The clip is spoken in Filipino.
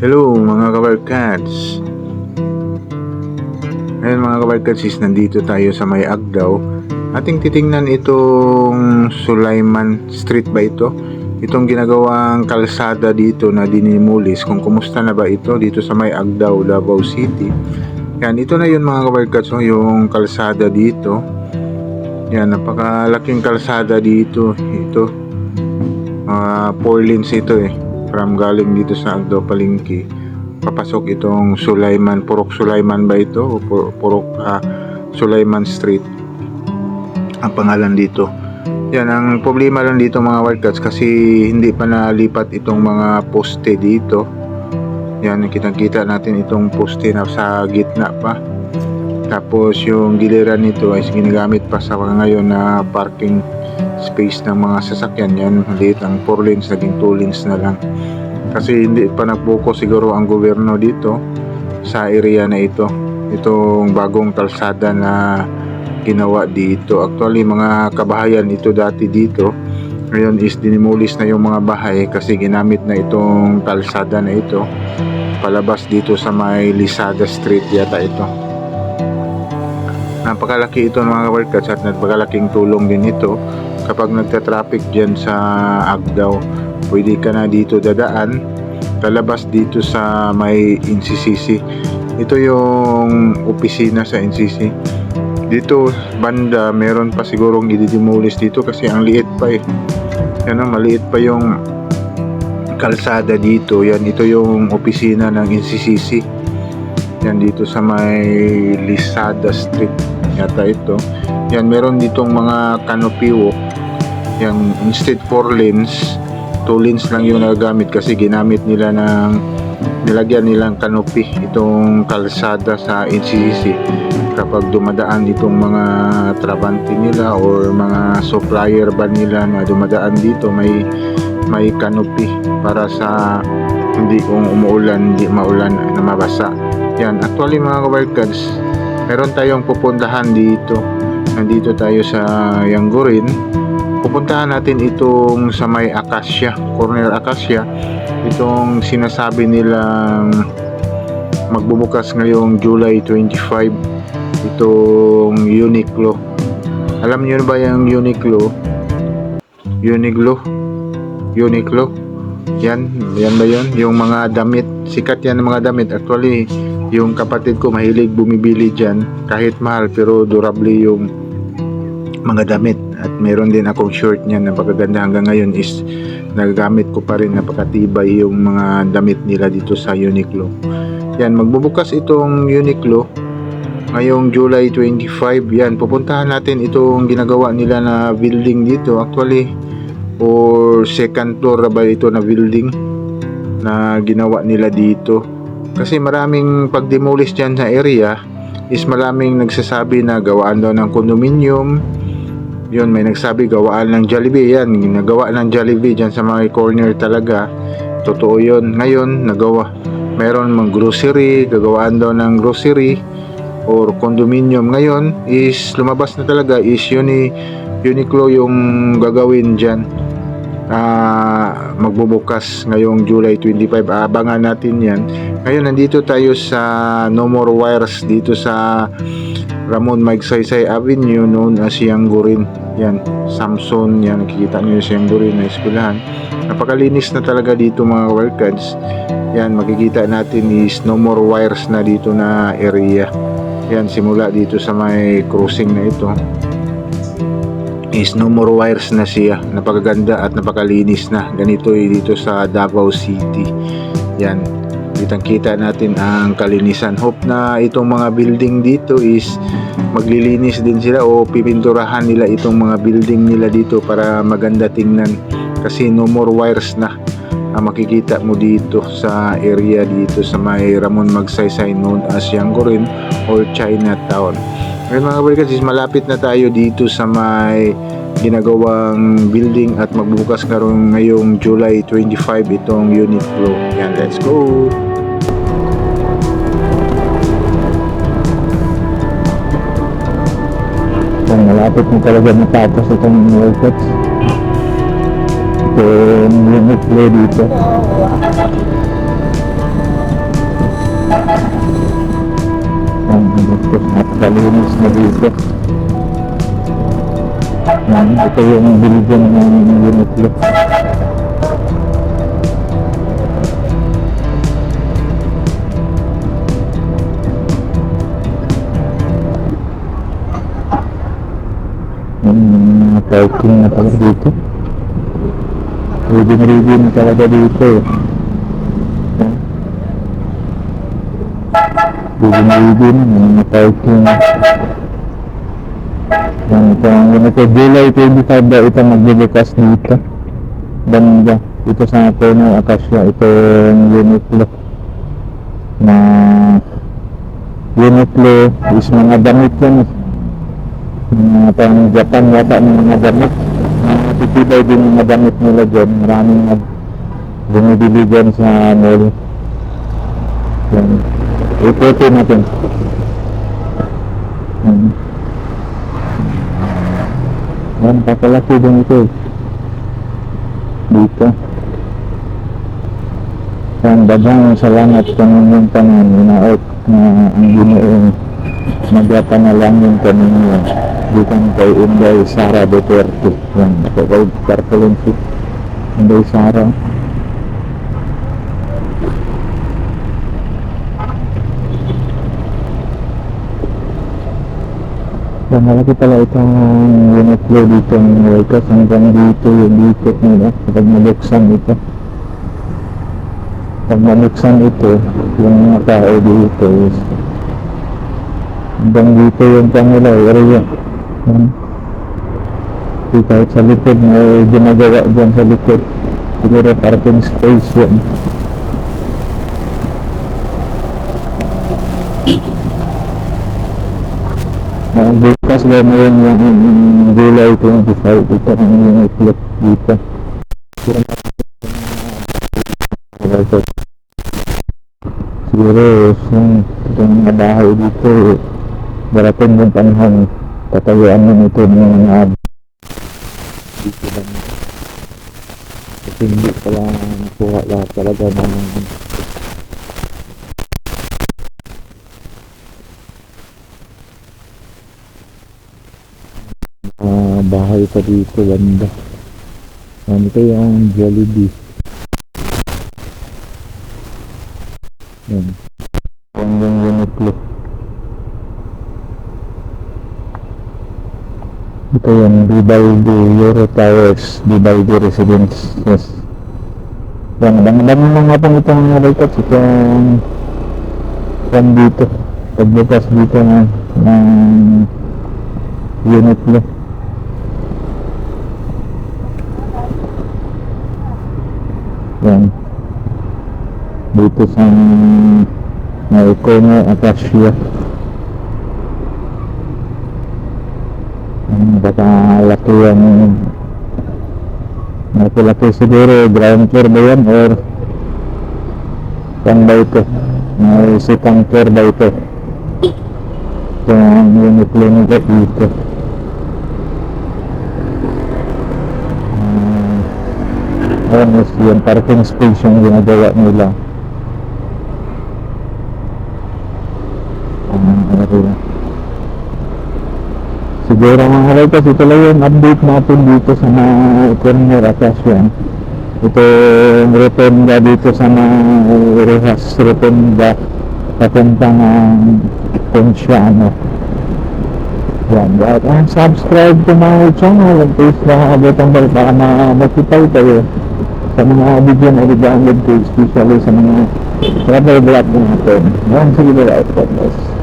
Hello mga kabarkads. Ngayon mga kabarkads is nandito tayo sa may Agdaw. Ating titingnan itong Sulaiman Street ba ito? Itong ginagawang kalsada dito na dinimulis. Kung kumusta na ba ito dito sa may Agdaw, Davao City? Yan, ito na yun mga kabarkads Yung kalsada dito. Yan, napakalaking kalsada dito. Ito. Mga 4 lanes ito eh from galing dito sa Agdo Palingki papasok itong Sulaiman Purok Sulaiman ba ito? O Pu- Purok ah, Sulaiman Street. Ang pangalan dito. Yan ang problema lang dito mga wildcats kasi hindi pa nalipat itong mga poste dito. Yan kitang kita natin itong poste na sa gitna pa. Tapos yung giliran nito ay ginagamit pa sa ngayon na parking space ng mga sasakyan yan maliit ang 4 lanes naging 2 lanes na lang. Kasi hindi pa nagbuko siguro ang gobyerno dito sa area na ito. Itong bagong kalsada na ginawa dito. Actually mga kabahayan ito dati dito ngayon is dinimulis na yung mga bahay kasi ginamit na itong kalsada na ito palabas dito sa may Lisada Street yata ito. Napakalaki ito mga kabarkats at napakalaking tulong din ito kapag nagta-traffic dyan sa Agdaw pwede ka na dito dadaan. Lalabas dito sa may NCCC ito yung opisina sa NCC dito banda meron pa sigurong i-demolish dito kasi ang liit pa eh. Ang maliit pa yung kalsada dito. Yan ito yung opisina ng NCCC yan dito sa may Lisada Street. Yata ito yan meron ditong mga canopy walk yan instead 4 lanes 2 lanes lang yung nagagamit kasi ginamit nila ng nilagyan nilang canopy itong kalsada sa NCCC kapag dumadaan ditong mga trabante nila or mga supplier ba nila na dumadaan dito may may canopy para sa hindi kung umuulan hindi maulan na mabasa yan actually mga kabarkads meron tayong pupuntahan dito nandito tayo sa Yangurin pupuntahan natin itong sa may Acacia corner Acacia. Itong sinasabi nilang magbubukas ngayong July 25 itong Uniqlo. Alam niyo ba yung Uniqlo? Uniqlo? Uniqlo? Yan yan ba yun? Yung mga damit. Sikat yan ng mga damit. Actually yung kapatid ko mahilig bumibili dyan. Kahit mahal pero durable yung mga damit. At meron din akong short niyan napakaganda hanggang ngayon is nagagamit ko pa rin. Napakatibay yung mga damit nila dito sa Uniqlo. Yan magbubukas itong Uniqlo ngayong July 25 yan pupuntahan natin itong ginagawa nila na building dito. Actually or second floor na ba ito na building na ginawa nila dito? Kasi maraming pag-demolish dyan sa area is maraming nagsasabi na gawaan daw ng condominium yun may nagsabi gawaan ng Jollibee. Yan nagawa ng Jollibee dyan sa mga corner talaga. Totoo yun. Ngayon nagawa meron mang grocery gagawaan daw ng grocery or condominium. Ngayon is lumabas na talaga is Uni, Uniqlo yung gagawin dyan. Na magbubukas ngayong July 25 abangan natin yan. Ngayon nandito tayo sa No More Wires dito sa Ramon Magsaysay Avenue known as Yangurin yan Samson yan nakikita nyo yung Yangurin na eskwelahan. Napakalinis na talaga dito mga workers yan makikita natin is No More Wires na dito na area. Yan simula dito sa may crossing na ito. Is no more wires na siya. Napakaganda at napakalinis na. Ganito eh, dito sa Davao City. Yan kitang kita natin ang kalinisan hope na itong mga building dito is maglilinis din sila o pipinturahan nila itong mga building nila dito para maganda tingnan kasi no more wires na ang makikita mo dito sa area dito sa may Ramon Magsaysay known as Yangorin or Chinatown ngayon mga kabarkas is malapit na tayo dito sa may ginagawang building at magbubukas karon ngayong July 25 itong Uniqlo. Yan, let's go! malapit na talaga matapos itong workouts. Ito yung limit play dito. Ang dito, napakalinis na dito. Yan, ito yung bilibyan ng limit play. Parking na talaga dito. Reading-reading na talaga dito. eh. Yan. Reading-reading na mga parking. Yan ito ang yun ito. July 25 daw ito magbubukas dito. Banda. Ito sa Puno Acacia. Ito yung Uniqlo. Na Uniqlo is mga damit yan. eh. Mga pang Japan yata ng mga damit. Mga titibay din mga damit nila dyan. Maraming nag bumibili dyan sa mall. Yan. Iputi natin. Hmm. Yan, papalaki din ito. Dito. Yan, dagang salamat kaninyong tanan, inaot na ang ginoong magyata na lang yung kaninyo. Dito kay Inday Sara Duterte. Yan, ako kay Cartolensi. Inday Sara. Yan, malaki pala itong unit flow dito ng workers hanggang dito yung dikot nila kapag nabuksan ito. Pag nabuksan ito, yung mga tao dito is hanggang dito yung kanila area. Yan. Di kahit sa likod may ginagawa dyan sa likod. Siguro parking space yan. Ang bukas ba mo yun yung July 25 ito ang yung itlog dito. Siguro yung itong mga bahay dito darating yung panahon tatayuan mo ito ng mga dito lang kasi hindi pala nakuha lahat talaga ng ah, bahay pa dito banda yan ito yung Jollibee? Yan yan yung Uniqlo ito yung Vivaldi Euro Towers Vivaldi Residence. Yes. Yan dami dami na nga pang itong records. Itong yan dito. Pagbukas dito ng ng Uniqlo yan. Dito sa may corner Acacia ang napakalaki yan. Napakalaki siguro. Ground floor ba yan or saan ba ito? May second floor ba ito? Ito ang Uniqlo nila dito. Ah, Ayan is yung parking space yung ginagawa nila. Ang area. Siguro mga kalaitas, ito lang yung update natin dito sa mga corner Acacian. Ito yung rotonda dito sa mga Rehas rotonda papuntang uh, Ponciano. Yan, at ang subscribe to my channel and please na abot ang bell para ma makita kayo sa mga video na i-download ko especially sa mga travel vlog natin. Yan, sige ba, guys.